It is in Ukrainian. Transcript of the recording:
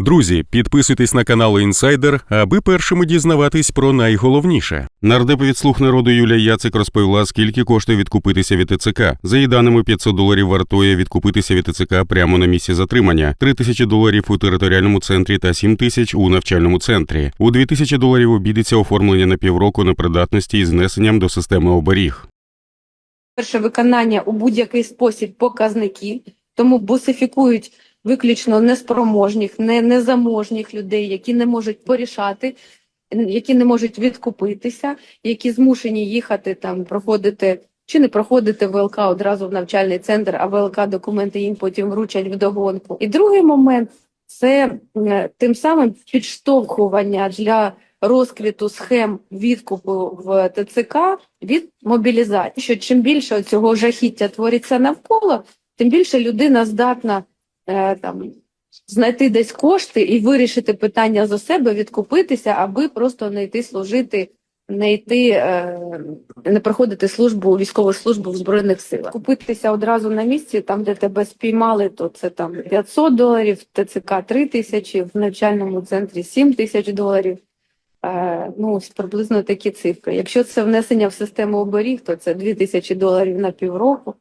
Друзі, підписуйтесь на канал Інсайдер, аби першими дізнаватись про найголовніше. Нардеп від слуг народу Юлія Яцик розповіла, скільки коштує відкупитися від ТЦК. За її даними, 500 доларів вартує відкупитися від ТЦК прямо на місці затримання, 3 тисячі доларів у територіальному центрі та 7 тисяч у навчальному центрі. У 2 тисячі доларів обійдеться оформлення на півроку непридатності із знесенням до системи оберіг. перше виконання у будь-який спосіб показників, тому бусифікують виключно неспроможних, не, незаможних людей, які не можуть порішати, які не можуть відкупитися, які змушені їхати там, проходити чи не проходити ВЛК одразу в навчальний центр, а ВЛК документи їм потім вручать вдогонку. І другий момент це тим самим підштовхування для розквіту схем відкупу в ТЦК від мобілізації. Що чим більше цього жахіття твориться навколо, тим більше людина здатна там знайти десь кошти і вирішити питання за себе, відкупитися, аби просто не йти служити, не йти, е, не проходити службу, військову службу в збройних силах. Купитися одразу на місці, там де тебе спіймали, то це там 500 доларів, ТЦК 3 тисячі, в навчальному центрі 7 тисяч доларів. Е, ну, ось приблизно такі цифри. Якщо це внесення в систему оберіг, то це 2 тисячі доларів на півроку.